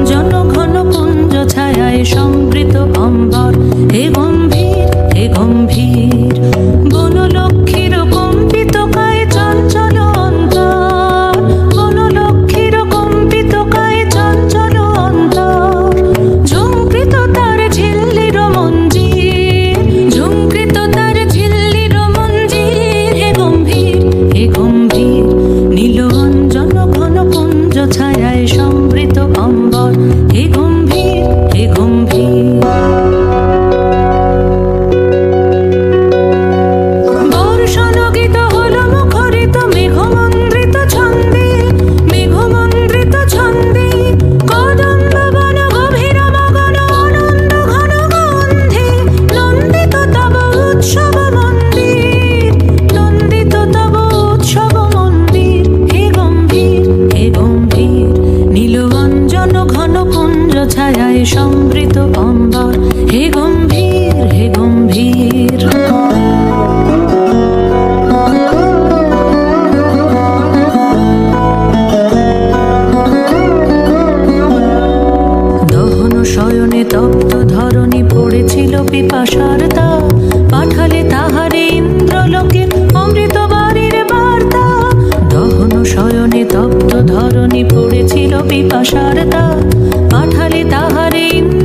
গুঞ্জন ঘন কুঞ্জ ছায়ায় সমৃত অম্বর। হে গম্ভীর হে গম্ভীর घुमरी কথায় সম্বৃত অম্বর হে গম্ভীর হে গম্ভীর। দহন শয়নে তপ্ত ধরণী পড়েছিল পিপাসার তার পিপাসার দাঁত পাঠালে তাহারে ইন্দ্র